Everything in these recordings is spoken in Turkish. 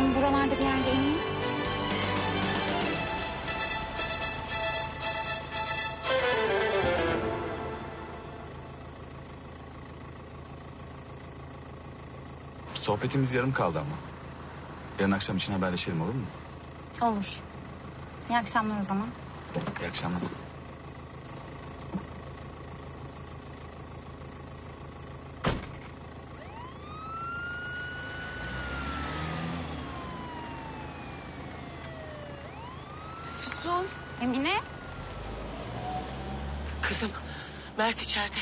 Ben buralarda bir yerde ineyim. Sohbetimiz yarım kaldı ama. Yarın akşam için haberleşelim olur mu? Olur. İyi akşamlar o zaman. İyi akşamlar. Füsun. Emine. Kızım Mert içeride.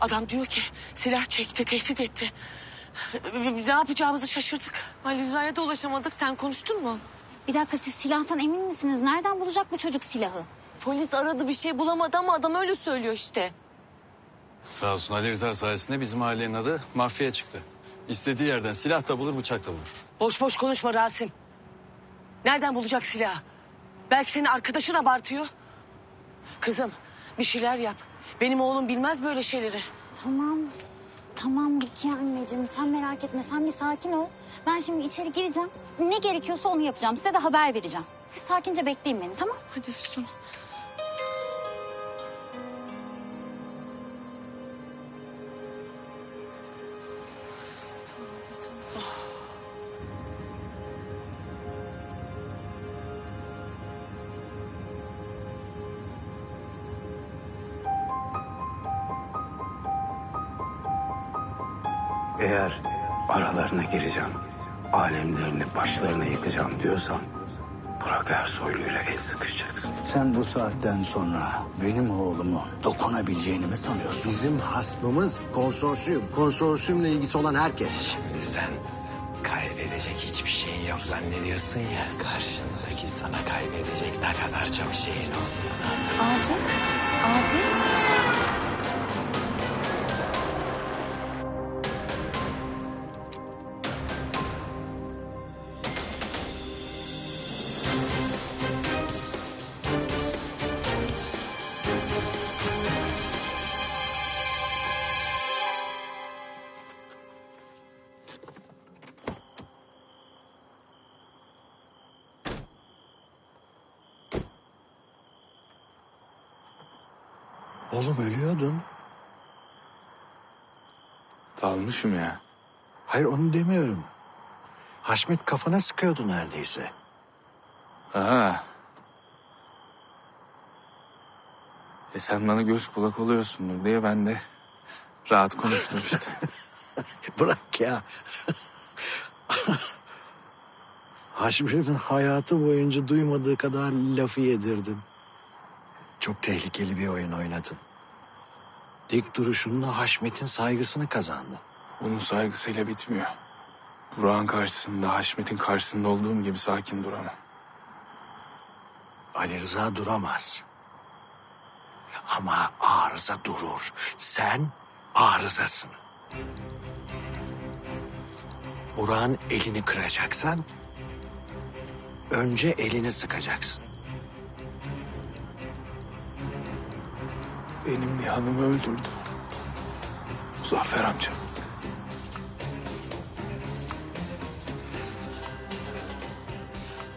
Adam diyor ki silah çekti, tehdit etti. Ne yapacağımızı şaşırdık. Ali Rıza'ya da ulaşamadık. Sen konuştun mu? Bir dakika siz silahtan emin misiniz? Nereden bulacak bu çocuk silahı? Polis aradı bir şey bulamadı ama adam öyle söylüyor işte. Sağ olsun Ali Rıza sayesinde bizim ailenin adı mafya çıktı. İstediği yerden silah da bulur, bıçak da bulur. Boş boş konuşma Rasim. Nereden bulacak silahı? Belki senin arkadaşın abartıyor. Kızım bir şeyler yap. Benim oğlum bilmez böyle şeyleri. Tamam. Tamam Rukiye anneciğim sen merak etme sen bir sakin ol. Ben şimdi içeri gireceğim. Ne gerekiyorsa onu yapacağım. Size de haber vereceğim. Siz sakince bekleyin beni tamam? Hadi Füsun. Eğer aralarına gireceğim, alemlerini başlarına yıkacağım diyorsan... Burak Ersoylu'yla el sıkışacaksın. Sen bu saatten sonra benim oğlumu dokunabileceğini mi sanıyorsun? Bizim hasmımız konsorsiyum. Konsorsiyumla ilgisi olan herkes. Şimdi sen kaybedecek hiçbir şeyin yok zannediyorsun ya. Karşındaki sana kaybedecek ne kadar çok şeyin olduğunu hatırla. Abi. Abi. Oğlum ölüyordun. Dalmışım ya. Hayır onu demiyorum. Haşmet kafana sıkıyordu neredeyse. Aha. E sen bana göz kulak oluyorsundur diye ben de rahat konuştum işte. Bırak ya. Haşmet'in hayatı boyunca duymadığı kadar lafı yedirdin. Çok tehlikeli bir oyun oynadın. Dik duruşunla Haşmet'in saygısını kazandın. Onun saygısıyla bitmiyor. Burak'ın karşısında, Haşmet'in karşısında olduğum gibi sakin duramam. Ali Rıza duramaz. Ama arıza durur. Sen arızasın. Burak'ın elini kıracaksan... ...önce elini sıkacaksın. Benim Nihan'ımı öldürdü. Muzaffer amca.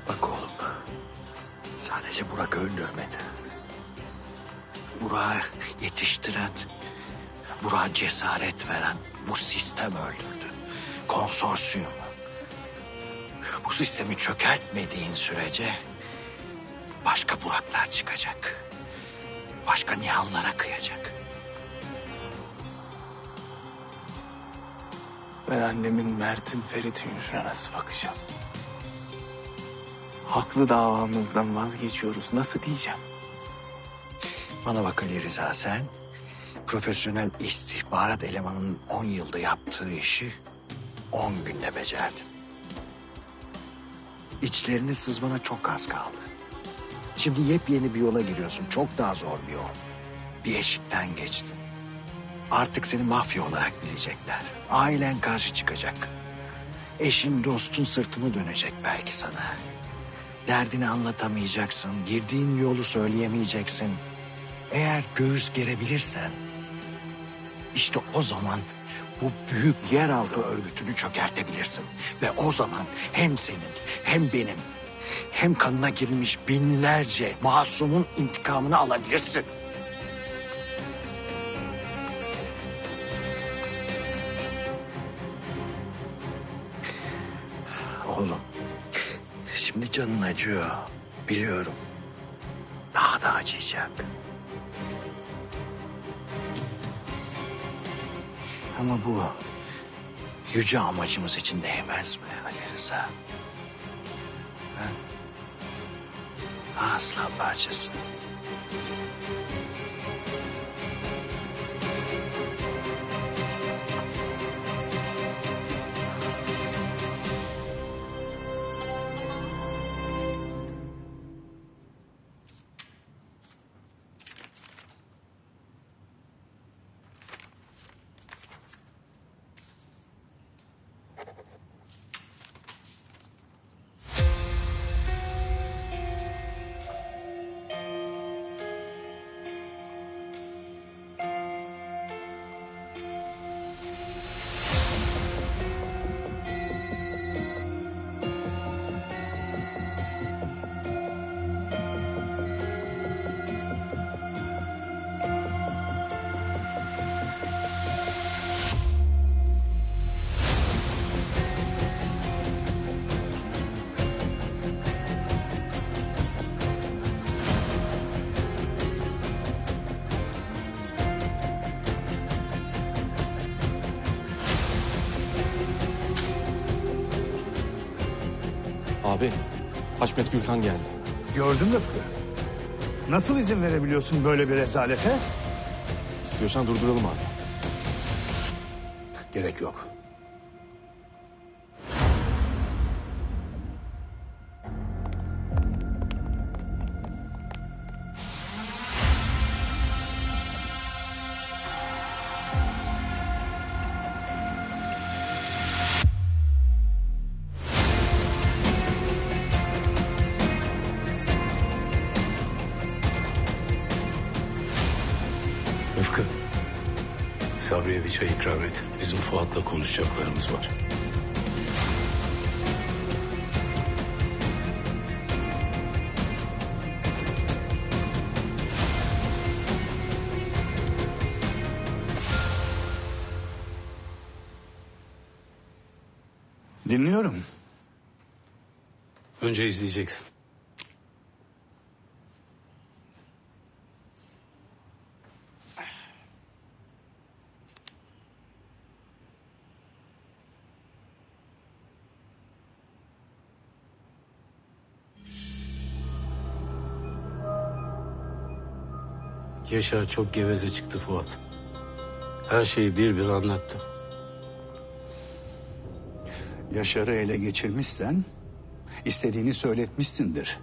Bak oğlum. Sadece Burak öldürmedi. Burak'ı yetiştiren, Burak'a cesaret veren bu sistem öldürdü. Konsorsiyum. Bu sistemi çökertmediğin sürece başka Buraklar çıkacak. Başka Nihanlara kıyacak. Ben annemin, Mert'in, Ferit'in yüzüne nasıl bakacağım? Haklı davamızdan vazgeçiyoruz. Nasıl diyeceğim? Bana bak Ali Rıza sen profesyonel istihbarat elemanının 10 yılda yaptığı işi 10 günde becerdin. İçlerine sızmana çok az kaldı. Şimdi yepyeni bir yola giriyorsun. Çok daha zor bir yol. Bir eşikten geçtin. Artık seni mafya olarak bilecekler. Ailen karşı çıkacak. Eşin dostun sırtını dönecek belki sana. Derdini anlatamayacaksın. Girdiğin yolu söyleyemeyeceksin. Eğer göğüs gerebilirsen... ...işte o zaman bu büyük yeraltı örgütünü çökertebilirsin. Ve o zaman hem senin hem benim hem kanına girmiş binlerce masumun intikamını alabilirsin. Oğlum, şimdi canın acıyor. Biliyorum. Daha da acıyacak. Ama bu yüce amacımız için değmez mi Ali Rıza? Ha? Aslan parçası. Abi, Haşmet Gürkan geldi. Gördüm Rıfkı. Nasıl izin verebiliyorsun böyle bir rezalete? İstiyorsan durduralım abi. Gerek yok. Sabri'ye bir çay ikram et. Bizim Fuat'la konuşacaklarımız var. Dinliyorum. Önce izleyeceksin. Yaşar çok geveze çıktı Fuat. Her şeyi bir bir anlattı. Yaşar'ı ele geçirmişsen istediğini söyletmişsindir.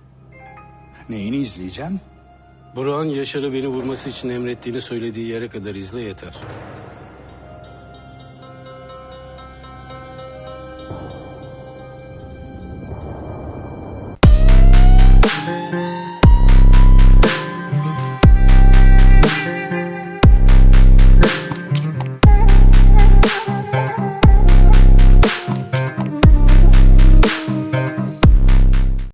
Neyini izleyeceğim? Burak'ın Yaşar'ı beni vurması için emrettiğini söylediği yere kadar izle yeter.